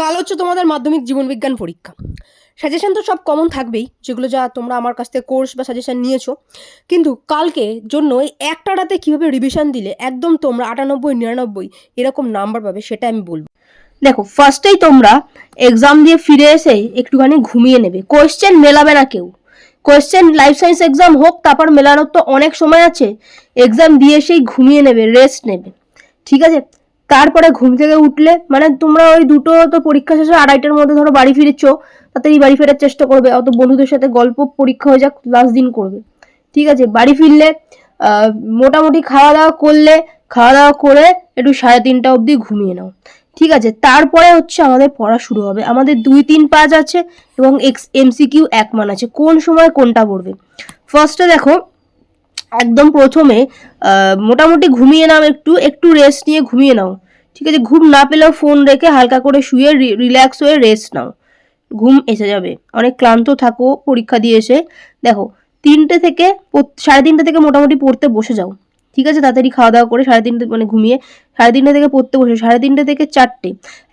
কাল হচ্ছে তোমাদের মাধ্যমিক জীবনবিজ্ঞান পরীক্ষা। সাজেশন তো সব কমন থাকবেই, যেগুলো যা তোমরা আমার কাছ থেকে কোর্স বা সাজেশন নিয়েছো। কিন্তু কালকে জন্য এই একটাটাতে কীভাবে রিভিশন দিলে একদম তোমরা আটানব্বই, নিরানব্বই এরকম নাম্বার পাবে, সেটা আমি বলব। দেখো ফার্স্টেই তোমরা এক্সাম দিয়ে ফিরে এসে একটুখানি ঘুমিয়ে নেবে। কোয়েশ্চেন মেলাবে না কেউ। কোয়েশ্চেন লাইফ সায়েন্স এক্সাম হোক, তারপর মেলানোর তো অনেক সময় আছে। এক্সাম দিয়ে এসেই ঘুমিয়ে নেবে রেস্ট নেবে। ঠিক আছে? তারপরে ঘুম থেকে উঠলে মানে তোমরা ওই দুটো তো পরীক্ষা শেষে আড়াইটার মধ্যে ধরো বাড়ি ফিরেছ তাড়াতাড়ি বাড়ি ফেরার চেষ্টা করবে, অত বন্ধুদের সাথে গল্প পরীক্ষা হয়ে যাক লাস্ট দিন করবে। ঠিক আছে, বাড়ি ফিরলে মোটামুটি খাওয়া দাওয়া করলে, খাওয়া দাওয়া করে একটু সাড়ে তিনটা অবধি ঘুমিয়ে নাও। ঠিক আছে, তারপরে হচ্ছে আমাদের পড়া শুরু হবে। আমাদের দুই তিন পাঁচ আছে এবং এক্স এমসিকিউ এক মান আছে। কোন সময় কোনটা পড়বে? ফার্স্টে দেখো একদম প্রথমে মোটামুটি ঘুমিয়ে নাও একটু একটু রেস্ট নিয়ে ঘুমিয়ে নাও। ঠিক আছে, ঘুম না পেলেও ফোন রেখে হালকা করে শুয়ে রিল্যাক্স হয়ে রেস্ট নাও। ঘুম এসে যাবে। অনেক ক্লান্ত থাকো, পরীক্ষা দিয়ে এসে। দেখো, তিনটে থেকে সাড়ে তিনটে থেকে মোটামুটি পড়তে বসে যাও। ঠিক আছে, তাড়াতাড়ি খাওয়া দাওয়া করে সাড়ে তিনটে মানে ঘুমিয়ে সাড়ে তিনটে থেকে পড়তে বসে সাড়ে তিনটে থেকে চারটে।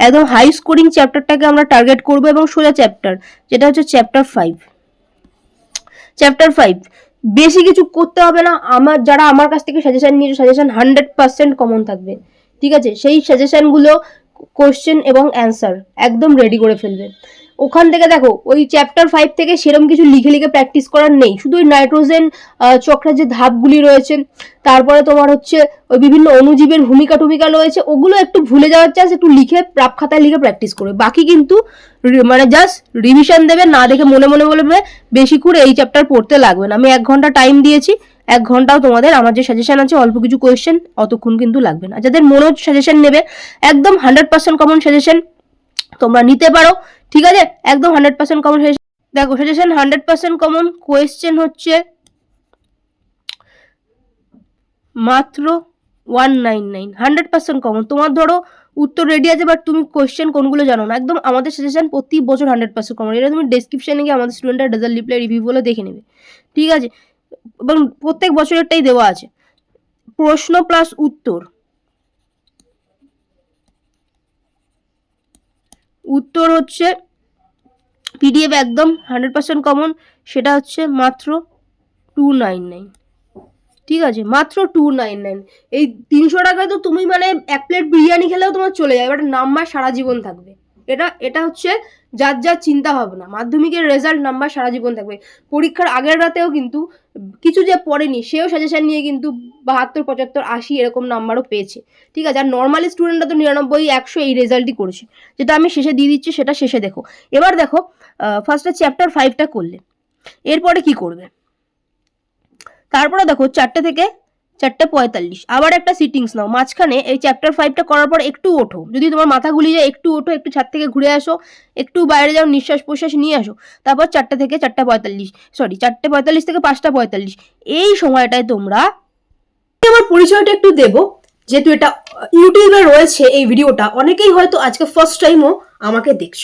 একদম হাই স্কোরিং চ্যাপ্টারটাকে আমরা টার্গেট করব এবং সোজা চ্যাপ্টার যেটা হচ্ছে চ্যাপ্টার ফাইভ চ্যাপ্টার ফাইভ বেশি কিছু করতে হবে না। আমার যারা আমার কাছ থেকে সাজেশন নিয়েছে সাজেশন হান্ড্রেড পার্সেন্ট কমন থাকবে। ঠিক আছে? সেই সাজেশনগুলো কোশ্চেন এবং অ্যান্সার একদম রেডি করে ফেলবে। ওখান থেকে দেখো, ওই চ্যাপ্টার ফাইভ থেকে সেরকম কিছু লিখে লিখে প্র্যাকটিস করার নেই। শুধু ওই নাইট্রোজেন চক্রের যে ধাপগুলি রয়েছে, তারপরে তোমার হচ্ছে ওই বিভিন্ন অনুজীবের ভূমিকা টুমিকা রয়েছে, ওগুলো একটু ভুলে যাওয়ার চান্স একটু লিখে, প্রাপ খাতায় লিখে প্র্যাকটিস করবে। বাকি কিন্তু মানে জাস্ট রিভিশন দেবে, না দেখে মনে মনে বলবে বেশি করে এই চ্যাপ্টার পড়তে লাগবে না। আমি এক ঘণ্টা টাইম দিয়েছি, এক ঘন্টাও তোমাদের, আমার যে সাজেশন আছে, অল্প কিছু কোয়েশ্চেন অতক্ষণ কিন্তু লাগবে না। যাদের মনে হচ্ছে সাজেশন নেবে, একদম হান্ড্রেড পার্সেন্ট কমন সাজেশন তোমরা নিতে পারো। ঠিক আছে? একদম হান্ড্রেড পার্সেন্ট কমন দেখো suggestion hundred percent common question হচ্ছে মাত্র one nine nine hundred percent common তোমার ধরো উত্তর রেডি আছে বাট তুমি কোয়েশ্চেন কোনগুলো জানো না। একদম আমাদের সাজেশন প্রতি বছর হান্ড্রেড পার্সেন্ট কমন এটা তুমি ডেসক্রিপশনে গিয়ে আমাদের স্টুডেন্টের রেজাল্ট রিপ্লাই রিভিউ বলে দেখে নেবে। ঠিক আছে? এবং প্রত্যেক বছরেরটাই দেওয়া আছে। প্রশ্ন প্লাস উত্তর। উত্তর হচ্ছে পিডিএফ একদম হান্ড্রেড পার্সেন্ট কমন সেটা হচ্ছে মাত্র টু নাইন নাইন ঠিক আছে? মাত্র টু নাইন নাইন এই তিনশো টাকায় তো তুমি মানে এক প্লেট বিরিয়ানি খেলেও তোমার চলে যাবে বাট নাম্বার সারা জীবন থাকবে। এটা এটা হচ্ছে যার যার চিন্তা ভাবনা। মাধ্যমিকের রেজাল্ট নাম্বার সারা জীবন থাকবে। পরীক্ষার আগের রাতেও কিন্তু কিছু যে পড়েনি, সেও সাজেশন নিয়ে কিন্তু বাহাত্তর, পঁচাত্তর, আশি এরকম নাম্বারও পেয়েছে। ঠিক আছে? আর নর্মালি স্টুডেন্টরা তো নিরানব্বই, একশো এই রেজাল্টই করেছে। যেটা আমি শেষে দিয়ে দিচ্ছি, সেটা শেষে দেখো। এবার দেখো ফার্স্টে চ্যাপ্টার ফাইভটা করলে। এরপরে কি করবে? তারপরে দেখো, চারটে থেকে চারটে পঁয়তাল্লিশ। আবার একটা সিটিংস নাও। মাঝখানে এই চ্যাপ্টার ফাইভটা করার পর একটু ওঠো। যদি তোমার মাথা গুলিয়ে যায়, একটু ওঠো, একটু ছাদ থেকে ঘুরে আসো, একটু বাইরে যাও, নিঃশ্বাস প্রশ্বাস নিয়ে আসো। তারপর চারটে থেকে চারটা পঁয়তাল্লিশ। সরি চারটে পঁয়তাল্লিশ থেকে পাঁচটা পঁয়তাল্লিশ। এই সময়টায় তোমরা আমার পরিচয়টা একটু দেবো। যেহেতু এটা ইউটিউবে রয়েছে এই ভিডিওটা, অনেকেই হয়তো আজকে ফার্স্ট টাইমও আমাকে দেখছ।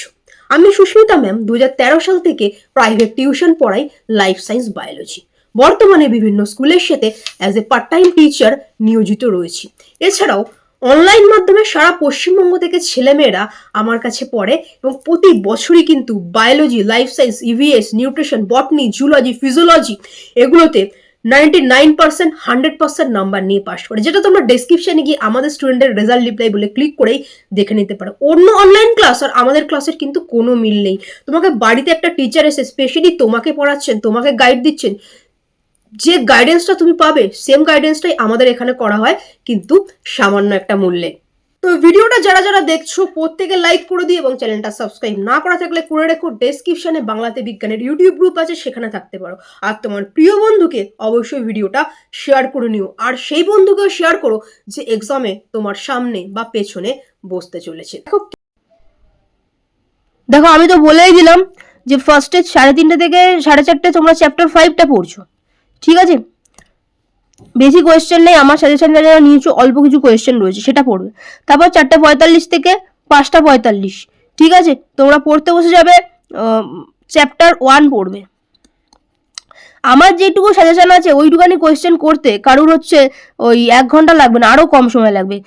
আমি সুস্মিতা ম্যাম দু হাজার তেরো সাল থেকে প্রাইভেট টিউশন পড়াই লাইফ সায়েন্স বায়োলজি বর্তমানে বিভিন্ন স্কুলের সাথে as a part time teacher নিয়োজিত রয়েছি। এছাড়াও অনলাইন মাধ্যমে সারা পশ্চিমবঙ্গ থেকে ছেলেমেয়েরা আমার কাছে পড়ে এবং প্রতি বছরই কিন্তু biology life science EVS nutrition botany zoology physiology এগুলোতে ninety nine percent hundred percent number নিয়ে পাস করে। যেটা তোমরা ডেসক্রিপশনে গিয়ে আমাদের স্টুডেন্টের রেজাল্ট রিপ্লাই বলে ক্লিক করেই দেখে নিতে পারো। অন্য অনলাইন ক্লাস আর আমাদের ক্লাসের কিন্তু কোনো মিল নেই। তোমাকে বাড়িতে একটা টিচার এসে স্পেশালি তোমাকে পড়াচ্ছেন, তোমাকে গাইড দিচ্ছেন যে গাইডেন্সটা তুমি পাবে সেম গাইডেন্সটাই আমাদের এখানে করা হয়, কিন্তু সামান্য একটা মূল্যে। তো ভিডিওটা যারা যারা দেখছ, প্রত্যেকে লাইক করে দিই এবং চ্যানেলটা সাবস্ক্রাইব না করা থাকলে করে রেখো। ডেসক্রিপশনে বাংলাতে বিজ্ঞানের ইউটিউব গ্রুপ আছে, সেখানে থাকতে পারো। আর তোমার প্রিয় বন্ধুকে অবশ্যই ভিডিওটা শেয়ার করে নিও। আর সেই বন্ধুকেও শেয়ার করো যে এক্সামে তোমার সামনে বা পেছনে বসতে চলেছে। দেখো আমি তো বলেই দিলাম যে ফার্স্টে সাড়ে তিনটে থেকে সাড়ে চারটে তোমরা চ্যাপ্টার ফাইভটা পড়ছো। ঠিক আছে? বেশি কোয়েশ্চেন নেই, আমার সাজেশন যারা নিয়েছো, অল্প কিছু কোয়েশ্চেন রয়েছে, সেটা পড়বে। তারপর চারটে পঁয়তাল্লিশ থেকে পাঁচটা পঁয়তাল্লিশ, ঠিক আছে? তোমরা পড়তে বসে যাবে চ্যাপ্টার ওয়ান পড়বে। আমার যেটুকু সাজেশন আছে ওইটুকানি কোয়েশ্চেন করতে, কারুর হচ্ছে ওই এক ঘণ্টা লাগবে না আরও কম সময় লাগবে।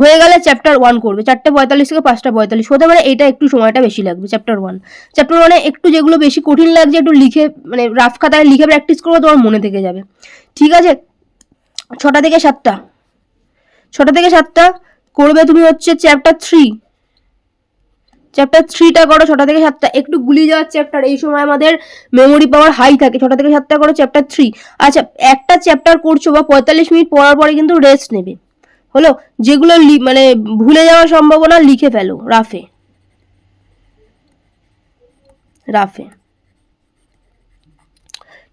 হয়ে গেলে চ্যাপ্টার ওয়ান করবে। চারটে পঁয়তাল্লিশ থেকে পাঁচটা পঁয়তাল্লিশ। হতে পারে এটা একটু সময়টা বেশি লাগবে চ্যাপ্টার ওয়ান চ্যাপ্টার ওয়ানে একটু যেগুলো বেশি কঠিন লাগছে, একটু লিখে মানে রাফ খাতায় লিখে প্র্যাকটিস করব, তোমার মনে থেকে যাবে। ঠিক আছে? ছটা থেকে সাতটা। ছটা থেকে সাতটা করবে তুমি হচ্ছে চ্যাপ্টার থ্রি চ্যাপ্টার থ্রিটা করো ছটা থেকে সাতটা। একটু গুলিয়ে যাওয়ার চ্যাপ্টার এই সময় আমাদের মেমোরি পাওয়ার হাই থাকে। ছটা থেকে সাতটা করো চ্যাপ্টার থ্রি আচ্ছা একটা চ্যাপ্টার করছ বা পঁয়তাল্লিশ মিনিট পড়ার পরে কিন্তু রেস্ট নেবে। হলো, যেগুলো মানে ভুলে যাওয়ার সম্ভাবনা লিখে ফেলো, রাফে। রাফে।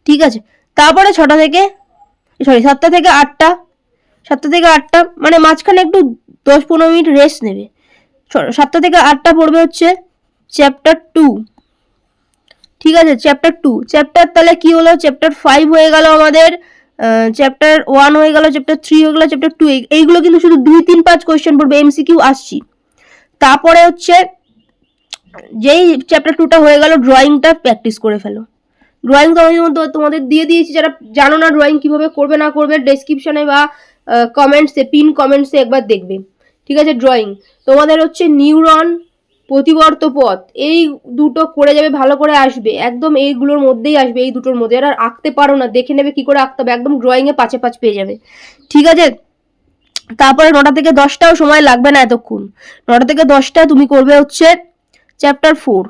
ঠিক আছে। তারপরে ছটা থেকে সরি সাতটা থেকে আটটা, সাতটা থেকে আটটা মানে মাঝখানে একটু দশ পনেরো মিনিট রেস্ট নেবে। সাতটা থেকে আটটা পড়বে হচ্ছে চ্যাপ্টার টু ঠিক আছে চ্যাপ্টার টু চ্যাপ্টার তাহলে কি হলো? চ্যাপ্টার ফাইভ হয়ে গেল আমাদের। চ্যাপ্টার ওয়ান হয়ে গেল চ্যাপ্টার থ্রি হয়ে গেল চ্যাপ্টার টু এইগুলো কিন্তু শুধু দুই তিন পাঁচ কোয়েশ্চেন পড়বে এমসিকিউ আসছি। তারপরে হচ্ছে, যেই চ্যাপ্টার টুটা হয়ে গেল ড্রয়িংটা প্র্যাকটিস করে ফেলো। ড্রয়িং তো আমি তোমাদের- তোমাদের দিয়ে দিয়েছি, যারা জানো না ড্রয়িং কীভাবে করবে, না করবে ডেসক্রিপশনে বা কমেন্টসে পিন কমেন্টসে একবার দেখবে। ঠিক আছে ড্রয়িং তোমাদের হচ্ছে নিউরন প্রতিবর্ত পথ। এই দুটো করে যাবে, ভালো করে আসবে। একদম এইগুলোর মধ্যেই আসবে, এই দুটোর মধ্যে। আর আঁকতে পারো না, দেখে নেবে কি করে আঁকতে হবে। একদম ড্রয়িংয়ে পাঁচে পাঁচ পেয়ে যাবে। ঠিক আছে? তারপরে নটা থেকে দশটাও সময় লাগবে না এতক্ষণ। নটা থেকে দশটা তুমি করবে হচ্ছে চ্যাপ্টার ফোর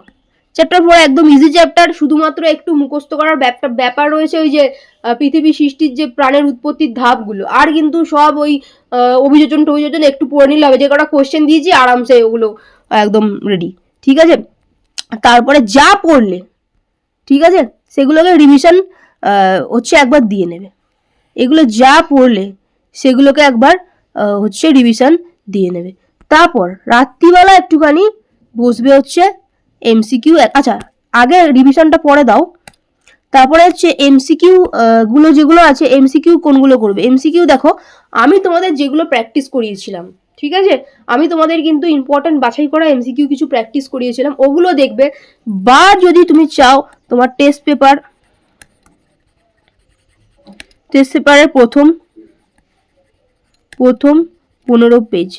চ্যাপ্টার ফোর একদম ইজি চ্যাপ্টার শুধুমাত্র একটু মুখস্থ করার ব্যাপার রয়েছে ওই যে পৃথিবী সৃষ্টির যে প্রাণের উৎপত্তির ধাপগুলো। আর কিন্তু সব ওই অভিযোজন টভিযোজন একটু পড়ে নিলে হবে। যে কটা কোয়েশ্চেন দিয়েছি, আরামসে ওগুলো একদম রেডি ঠিক আছে? তারপরে যা পড়লে, ঠিক আছে? সেগুলোকে রিভিশন হচ্ছে একবার দিয়ে নেবে। এগুলো যা পড়লে, সেগুলোকে একবার হচ্ছে রিভিশন দিয়ে নেবে। তারপর রাত্রিবেলা একটুখানি বসবে হচ্ছে এমসিকিউ আচ্ছা আগে রিভিশনটা পরে দাও। তারপরে হচ্ছে এমসিকিউ গুলো যেগুলো আছে এমসিকিউ কোনগুলো করবে? এমসিকিউ দেখো, আমি তোমাদের যেগুলো প্র্যাকটিস করিয়েছিলাম, ঠিক আছে? আমি তোমাদের কিন্তু ইম্পর্টেন্ট বাছাই করা এমসিকিউ কিছু প্র্যাকটিস করিয়েছিলাম, ওগুলো দেখবে। বা যদি তুমি চাও, তোমার টেস্ট পেপার টেস্ট পেপারের প্রথম প্রথম পনেরো পেজ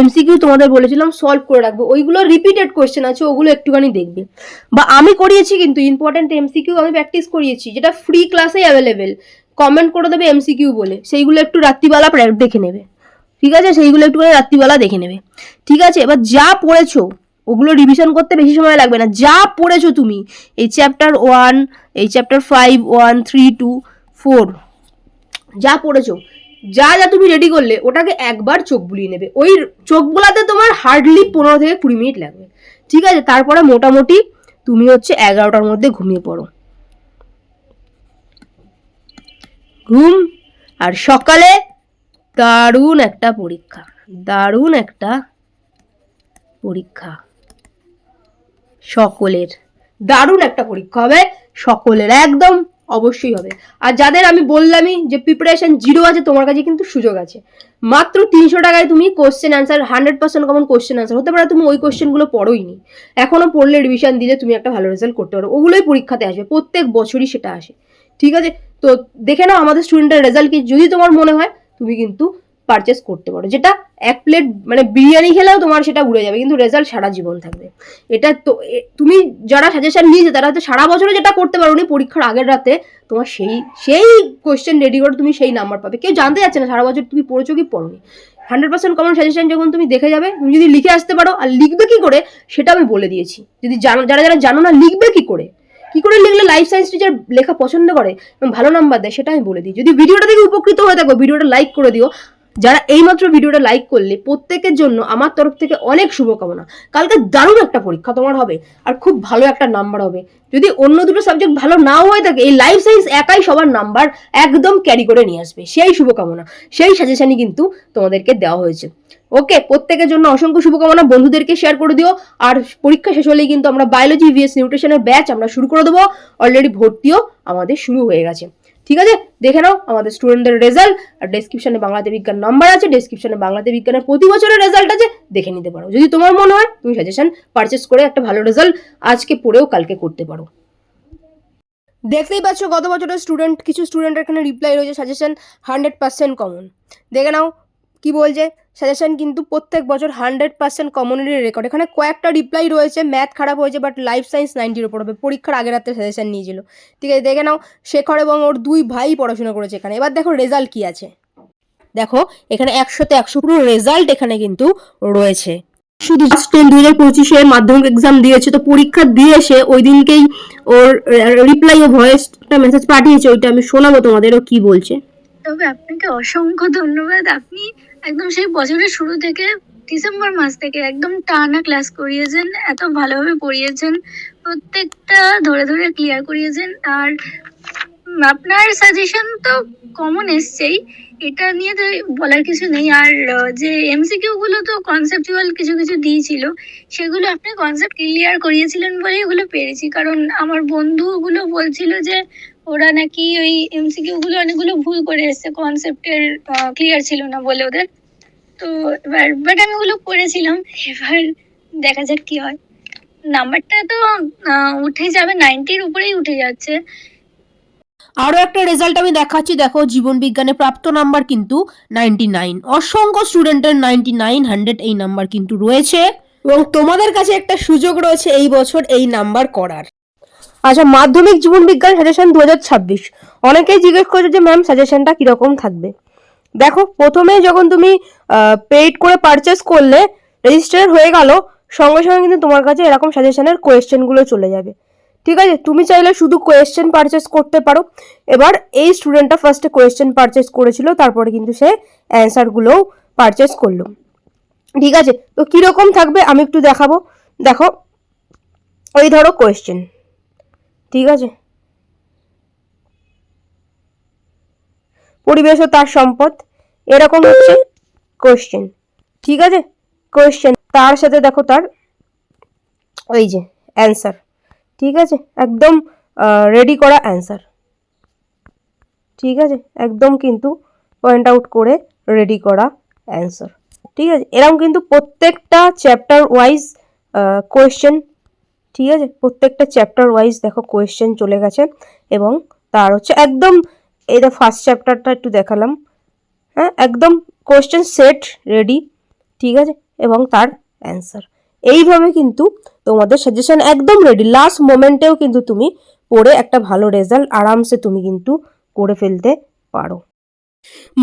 এমসিকিউ তোমাদের বলেছিলাম সলভ করে রাখবে। ওইগুলো রিপিটেড কোয়েশ্চেন আছে, ওগুলো একটুখানি দেখবে। বা আমি করিয়েছি কিন্তু ইম্পর্টেন্ট এমসিকিউ আমি প্র্যাকটিস করিয়েছি, যেটা ফ্রি ক্লাসে অ্যাভেলেবেল কমেন্ট করে দেবে এমসিকিউ বলে। সেইগুলো একটু রাত্রিবেলা দেখে নেবে। ঠিক আছে? সেইগুলো একটুখানি রাত্রিবেলা দেখে নেবে। ঠিক আছে? এবার যা পড়েছো, ওগুলো রিভিশন করতে বেশি সময় লাগবে না। যা পড়েছো তুমি, এই চ্যাপ্টার ওয়ান এই chapter five one three two four যা পড়েছো যা যা তুমি রেডি করলে, ওটাকে একবার চোখ বুলিয়ে নেবে। ওই চোখ বোলাতে তোমার হার্ডলি পনেরো থেকে কুড়ি মিনিট লাগবে। ঠিক আছে? তারপরে মোটামুটি তুমি হচ্ছে এগারোটার মধ্যে ঘুমিয়ে পড়ো। ঘুম। আর সকালে দারুণ একটা পরীক্ষা। দারুণ একটা পরীক্ষা। সকলের। দারুণ একটা পরীক্ষা হবে। সকলের একদম অবশ্যই হবে। আর যাদের আমি বললামই যে প্রিপারেশন জিরো আছে, তোমার কাছে কিন্তু সুযোগ আছে। মাত্র তিনশো টাকায় তুমি question answer hundred percent common question answer হতে পারে তুমি ওই কোশ্চেনগুলো পড়োই নি এখনও পড়লে রিভিশন দিলে তুমি একটা ভালো রেজাল্ট করতে পারো। ওগুলোই পরীক্ষাতে আসবে, প্রত্যেক বছরই সেটা আসে। ঠিক আছে? তো দেখে নাও আমাদের স্টুডেন্টের রেজাল্ট কি, যদি তোমার মনে হয়, তুমি কিন্তু পারচেস করতে পারো। যেটা এক প্লেট মানে বিরিয়ানি খেলেও তোমার সেটা উড়ে যাবে, কিন্তু রেজাল্ট সারা জীবন থাকবে। এটা তো তুমি যারা সাজেশন নিয়েছে, তারা হয়তো সারা বছরে যেটা করতে পারো নি পরীক্ষার আগের রাতে তোমার সেই সেই কোয়েশ্চেন রেডি করে তুমি সেই নাম্বার পাবে। কেউ জানতে যাচ্ছে না, সারা বছর তুমি পড়েছো কি পড়োনি। হান্ড্রেড পার্সেন্ট কমন সাজেশন যখন তুমি দেখে যাবে, তুমি যদি লিখে আসতে পারো আর লিখবে কি করে, সেটা আমি বলে দিয়েছি। যদি জানো, যারা যারা জানো না, লিখবে কি করে? কি করে লিখলে লাইফ সায়েন্স টিচার লেখা পছন্দ করে? এবং ভালো নাম্বার দেয়, সেটা আমি বলে দিই। যদি ভিডিওটা থেকে উপকৃত হয়ে থাকো ভিডিওটা লাইক করে দিও যারা এইমাত্র ভিডিওটা লাইক করলে প্রত্যেকের জন্য আমার তরফ থেকে অনেক শুভকামনা। কালকে দারুণ একটা পরীক্ষা তোমার হবে, আর খুব ভালো একটা নাম্বার হবে। যদি অন্য দুটো সাবজেক্ট ভালো নাও হয়ে থাকে, এই লাইফ সায়েন্স একাই সবার নাম্বার একদম ক্যারি করে নিয়ে আসবে, সেই শুভকামনা, সেই সাজেশনই কিন্তু তোমাদেরকে দেওয়া হয়েছে। ওকে প্রত্যেকের জন্য অসংখ্য শুভকামনা, বন্ধুদেরকে শেয়ার করে দিও, আর পরীক্ষা শেষ হলেই কিন্তু আমরা বায়োলজি ভিএস নিউট্রিশনের ব্যাচ আমরা শুরু করে দেবো। অলরেডি ভর্তিও আমাদের শুরু হয়ে গেছে। ঠিক আছে? দেখে নাও আমাদের স্টুডেন্টদের রেজাল্ট আর ডেসক্রিপশনে বাংলাতে বিজ্ঞান নাম্বার আছে ডেসক্রিপশনে বাংলাতে বিজ্ঞানের প্রতি বছরের রেজাল্ট আছে, দেখে নিতে পারো। যদি তোমার মনে হয়, তুমি সাজেশন পারচেস করে একটা ভালো রেজাল্ট আজকে পড়েও কালকে করতে পারো। দেখতেই পাচ্ছ, গত বছরের স্টুডেন্ট কিছু স্টুডেন্টের এখানে রিপ্লাই রয়েছে সাজেশন হান্ড্রেড পার্সেন্ট কমন দেখে নাও কি বলছে? সাজেশন কিন্তু প্রত্যেক বছর হান্ড্রেড পার্সেন্ট কমনের রেকর্ড এখানে কয়েকটা রিপ্লাই রয়েছে ম্যাথ খারাপ হয়েছে বাট লাইফ সায়েন্স নাইনটির ওপর হবে। পরীক্ষার আগের রাত্রে সাজেশন নিয়েছিল। ঠিক আছে, দেখে নাও, শেখর এবং ওর দুই ভাই পড়াশোনা করেছে এখানে। এবার দেখো রেজাল্ট কি আছে। দেখো, এখানে একশোতে একশো পুরো রেজাল্ট এখানে কিন্তু রয়েছে। শুধু টেন দু হাজার পঁচিশে মাধ্যমিক এক্সাম দিয়েছে, তো পরীক্ষা দিয়ে এসে ওই দিনকেই ওর রিপ্লাই ও ভয়েসটা মেসেজ পাঠিয়েছে, ওইটা আমি শোনাবো তোমাদের ও কি বলছে। তবে আপনাকে অসংখ্য ধন্যবাদ। আপনি একদম সেই বছরের শুরু থেকে ডিসেম্বর মাস থেকে একদম টানা ক্লাস করিয়েছেন, এত ভালোভাবে পড়িয়েছেন, প্রত্যেকটা ধরে ধরে ক্লিয়ার করিয়েছেন। আর আপনার সাজেশন তো কমন এসছেই, এটা নিয়ে তো বলার কিছু নেই। আর যে এমসিকিউ গুলো তো কনসেপচুয়াল কিছু কিছু দিয়েছিল, সেগুলো আপনি কনসেপ্ট ক্লিয়ার করিয়েছিলেন বলেই ওগুলো পেরেছি। কারণ আমার বন্ধুগুলো বলছিল যে ওরা নাকি ওই এমসিকিউ গুলো অনেকগুলো ভুল করে এসছে কনসেপ্টের ক্লিয়ার ছিল না বলে ওদের। তো এবার বাট আমি ওগুলো করেছিলাম, এবার দেখা যাক কি হয়। নাম্বারটা তো উঠে যাবে নাইনটির উপরেই উঠে যাচ্ছে। আরও একটা রেজাল্ট আমি দেখাচ্ছি, দেখো, জীবন বিজ্ঞানে প্রাপ্ত নাম্বার কিন্তু নাইনটি নাইন অসংখ্য স্টুডেন্টের নাইনটি নাইন হান্ড্রেড এই নাম্বার কিন্তু রয়েছে। এবং তোমাদের কাছে একটা সুযোগ রয়েছে এই বছর এই নাম্বার করার। আচ্ছা মাধ্যমিক জীবন বিজ্ঞান সাজেশন দু হাজার ছাব্বিশ। অনেকেই জিজ্ঞেস করছে যে ম্যাম সাজেশনটা কীরকম থাকবে? দেখো, প্রথমে যখন তুমি পেইড করে পারচেস করলে রেজিস্টার হয়ে গেল, সঙ্গে সঙ্গে কিন্তু তোমার কাছে এরকম সাজেশনের কোয়েশ্চেনগুলো চলে যাবে। ঠিক আছে? তুমি চাইলে শুধু কোয়েশ্চেন পারচেস করতে পারো। এবার এই স্টুডেন্টটা ফার্স্টে কোয়েশ্চেন পারচেস করেছিল, তারপরে কিন্তু সে অ্যান্সারগুলোও পারচেস করল। ঠিক আছে? তো কীরকম থাকবে? আমি একটু দেখাবো। দেখো ওই ধরো কোয়েশ্চেন ঠিক আছে? পরিবেশ ও তার সম্পদ। এরকম হচ্ছে কোয়েশ্চেন ঠিক আছে? কোয়েশ্চেন তার সাথে দেখো তার ওই যে অ্যান্সার ঠিক আছে? একদম রেডি করা অ্যান্সার ঠিক আছে? একদম কিন্তু পয়েন্ট আউট করে রেডি করা অ্যান্সার ঠিক আছে? এরকম কিন্তু প্রত্যেকটা চ্যাপ্টার ওয়াইজ কোয়েশ্চেন ঠিক আছে? প্রত্যেকটা চ্যাপ্টার ওয়াইজ দেখো কোয়েশ্চেন চলে গেছে এবং তার হচ্ছে একদম দ্য ফার্স্ট চ্যাপ্টারটা একটু দেখালাম। হ্যাঁ একদম কোয়েশ্চেন সেট রেডি ঠিক আছে? এবং তার অ্যান্সার এইভাবে কিন্তু তোমাদের সাজেশন একদম রেডি লাস্ট মোমেন্টেও কিন্তু তুমি পড়ে একটা ভালো রেজাল্ট আরামসে তুমি কিন্তু করে ফেলতে পারো।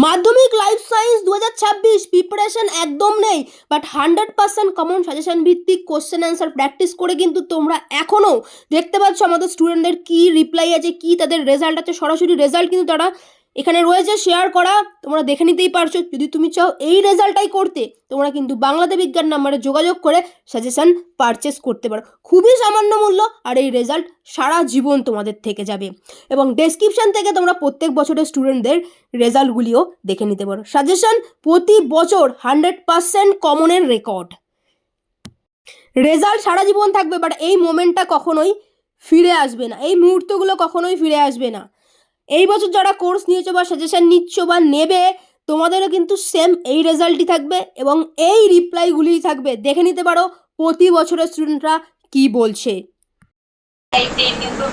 মাধ্যমিক লাইফ সায়েন্স দু হাজার ছাব্বিশ প্রিপারেশন একদম নেই but hundred percent common suggestion ভিত্তিক কোশ্চেন অ্যান্সার প্র্যাকটিস করে কিন্তু তোমরা এখনও দেখতে পাচ্ছ আমাদের স্টুডেন্টদের কী রিপ্লাই আছে, কী তাদের রেজাল্ট আছে, সরাসরি রেজাল্ট কিন্তু তারা এখানে রয়েছে শেয়ার করা, তোমরা দেখে নিতেই পারছ। যদি তুমি চাও এই রেজাল্টটাই করতে, তোমরা কিন্তু বাংলাতে বিজ্ঞান নাম্বারে যোগাযোগ করে সাজেশন পারচেস করতে পারো। খুবই সামান্য মূল্য আর এই রেজাল্ট সারা জীবন তোমাদের থেকে যাবে। এবং ডেসক্রিপশন থেকে তোমরা প্রত্যেক বছরের স্টুডেন্টদের রেজাল্টগুলিও দেখে নিতে পারো। সাজেশন প্রতি বছর হান্ড্রেড পার্সেন্ট কমনের রেকর্ড রেজাল্ট সারা জীবন থাকবে বাট এই মোমেন্টটা কখনোই ফিরে আসবে না। এই মুহূর্তগুলো কখনোই ফিরে আসবে না। এই বছর যারা কোর্স নিয়েছো বা সাজেশন নিচ্ছ বা নেবে তোমাদেরও কিন্তু সেম এই রেজাল্টই থাকবে এবং এই রিপ্লাইগুলিই থাকবে। দেখে নিতে পারো প্রতি বছরের স্টুডেন্টরা কি বলছে। কিন্তু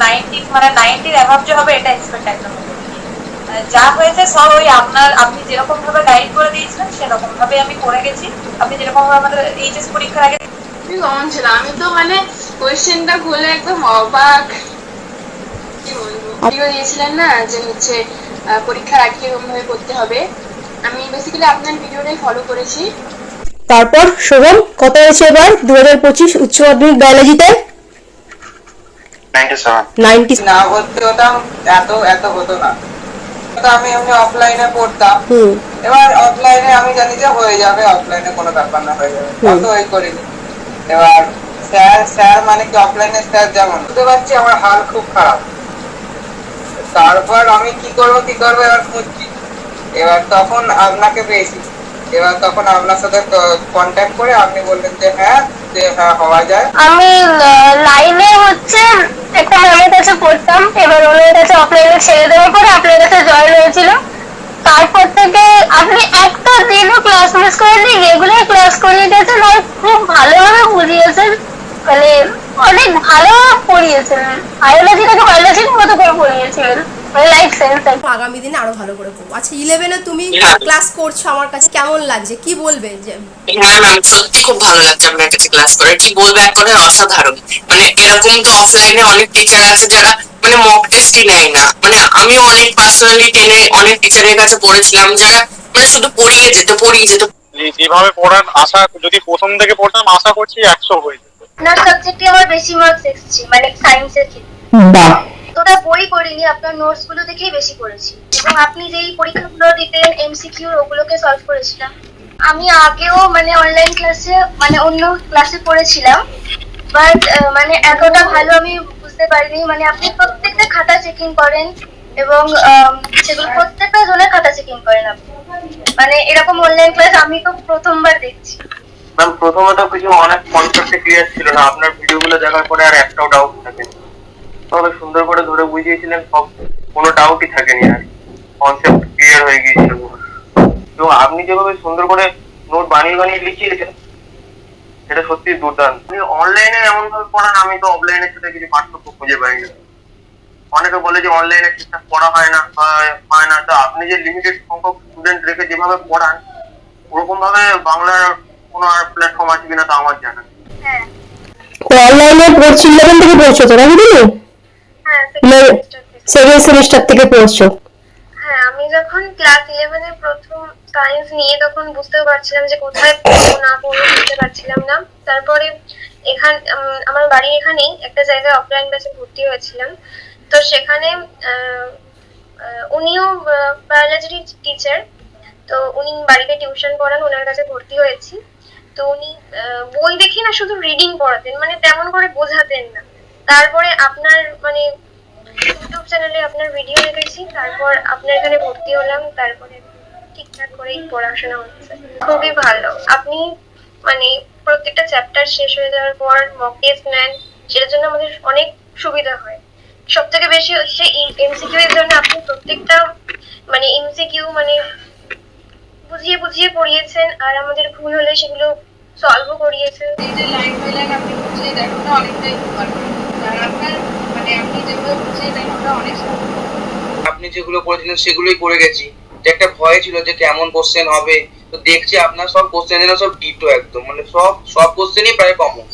মানে নাইনটির অ্যাভাব যে হবে এটা এক্সপেক্ট একদম যা হয়েছে সব ওই আপনার আপনি যেরকম ভাবে গাইড করে দিয়েছিলেন সেরকম ভাবে আমি করে গেছি। আপনি যেরকম ভাবে আমাদের এইচএস পরীক্ষার আগে কমন ছিল? আমি তো মানে কোয়েশ্চেনটা খুলে একদম অবাক। কি বলব? দিয়েছিলেন না যে হচ্ছে পরীক্ষার আগে কীরকম ভাবে করতে হবে। আমি বেসিক্যালি আপনার ভিডিওটাই ফলো করেছি। তারপর শোভন কত হয়েছে এবার দু হাজার পঁচিশ উচ্চ মাধ্যমিক বায়োলজিতে না ভর্তি হতাম এত এত হতো না। তো আমি এমনি অফলাইনে পড়তাম। এবার অফলাইনে আমি জানি যে হয়ে যাবে অফলাইনে কোনো ব্যাপার না হয়ে যাবে। হুম। অত ওই করিনি। এবার স্যার স্যার মানে কি অফলাইনে স্যার যেমন বুঝতে পারছি আমার হাল খুব খারাপ। তারপর আমি কি করব, কি করব, এবার খুঁজছি। এবার তখন আপনাকে পেয়েছি। এবার তখন আপনার সাথে কন্ট্যাক্ট করে আপনি বললেন যে হ্যাঁ যে হ্যাঁ হওয়া যায়। আমি লাইনে হচ্ছে, একটা ম্যামের কাছে পড়তাম। এবার ওনার কাছে অফলাইনে ছেড়ে দেওয়ার পরে আপনার কাছে জয়েন হয়েছিল। তারপর থেকে আপনি একটা দিনও ক্লাস মিস করেননি রেগুলার ক্লাস করিয়ে গেছেন আর খুব ভালোভাবে বুঝিয়েছেন মানে অনেক ভালো পড়িয়েছেন। বায়োলজিটাকে বায়োলজির মতো করে পড়িয়েছিলেন মানে আগামী দিনে আরও ভালো করে আচ্ছা ইলেভেনে তুমি। ক্লাস করছ আমার কাছে কেমন লাগছে? কি বলবে? যে হ্যাঁ ম্যাম সত্যি খুব ভালো লাগছে আপনার কাছে ক্লাস করে। কি বলব এক কথায় অসাধারণ। মানে এরকম তো অফলাইনে অনেক টিচার আছে যারা মানে মক টেস্টই নেয় না। মানে আমিও অনেক পার্সোনালি টেনে অনেক টিচারের কাছে পড়েছিলাম যারা মানে শুধু পড়িয়ে যেত পড়িয়ে যেত যেভাবে পড়ান আশা যদি প্রথম থেকে পড়তাম আশা করছি একশো হয়ে আপনার সাবজেক্টে আমার বেশি মার্কস এসেছে মানে সায়েন্সের ক্ষেত্রে। বাহ। তোরা বই পড়িনি আপনার নোটসগুলো দেখেই বেশি করেছি এবং আপনি যেই পরীক্ষাগুলো দিতেন এমসিকিউ ওগুলোকে সলভ করেছিলাম। আমি আগেও মানে অনলাইন ক্লাসে মানে অন্য ক্লাসে পড়েছিলাম। বাট মানে এতটা ভালো আমি বুঝতে পারিনি। মানে আপনি প্রত্যেকটা খাতা চেকিং করেন এবং সেগুলো প্রত্যেকটা জনের খাতা চেকিং করেন আপনি। মানে এরকম অনলাইন ক্লাস আমি তো প্রথমবার দেখছি। ম্যাম প্রথমত কিছু অনেক কনসেপ্টে ক্লিয়ার ছিল না। আপনার ভিডিওগুলো দেখার পরে আর একটাও ডাউট থাকে। তবে সুন্দর করে ধরে বুঝিয়েছিলেন, সব কোনো ডাউটই থাকেনি আর। কনসেপ্ট ক্লিয়ার হয়ে গিয়েছিল। এবং আপনি যেভাবে সুন্দর করে নোট বানিয়ে বানিয়ে লিখিয়েছেন, সেটা সত্যি দুর্দান্ত। আপনি অনলাইনে এমন ভাবে পড়ান, আমি তো অফলাইনের সাথে কিছু পার্থক্য খুঁজে পাই না। অনেকে বলে যে অনলাইনে ঠিকঠাক পড়া হয় না হয় না। তো আপনি যে লিমিটেড সংখ্যক স্টুডেন্ট রেখে যেভাবে পড়ান ওরকম ভাবে বাংলার কোনো আর প্ল্যাটফর্ম আছে কিনা তা আমার জানা নেই। হ্যাঁ। অনলাইনে পড়ছি ইলেভেন থেকে পড়ছো তো নাকি তুমি? হ্যাঁ সেকেন্ড সেমিস্টার থেকে। পড়ছো? হ্যাঁ আমি যখন ক্লাস ইলেভেনে প্রথম সায়েন্স নিয়ে তখন বুঝতেও পারছিলাম যে কোথায় পড়ব না পড়ব বুঝতে পারছিলাম না। তারপরে এখান আমার বাড়ি এখানেই একটা জায়গায় অফলাইন ব্যাচে ভর্তি হয়েছিলাম। তো সেখানে আহ, আহ, উনিও বায়োলজির টিচার তো উনি বাড়িতে টিউশন পড়ান ওনার কাছে ভর্তি হয়েছি। তো উনি বই দেখে না শুধু রিডিং পড়াতেন মানে তেমন করে বোঝাতেন না। তারপরে আপনার মানে ইউটিউব চ্যানেলে আপনার ভিডিও দেখেছি, তারপর আপনার এখানে ভর্তি হলাম, তারপরে ঠিকঠাক করেই পড়াশোনা হচ্ছে। খুবই ভালো। আপনি মানে প্রত্যেকটা চ্যাপ্টার শেষ হয়ে যাওয়ার পর মক টেস্ট নেন, সেটার জন্য আমাদের অনেক সুবিধা হয়। সব থেকে বেশি হচ্ছে এমসিকিউ এর জন্য আপনি প্রত্যেকটা মানে এমসিকিউ মানে বুঝিয়ে বুঝিয়ে পড়িয়েছেন, আর আমাদের ভুল হলে সেগুলো সলভও এই যে লাইন বাই লাইন আপনি বুঝিয়ে ওটা অনেকটাই উপকার। করে। আর আপনার মানে আপনি যেগুলো বুঝিয়ে ওটা অনেক। আপনি যেগুলো করেছিলেন সেগুলোই করে গেছি। একটা ভয় ছিল যে কেমন কোশ্চেন হবে। তো দেখছি আপনার সব কোশ্চেন যেন সব ডিটো একদম। মানে সব সব কোশ্চেনই প্রায় কমন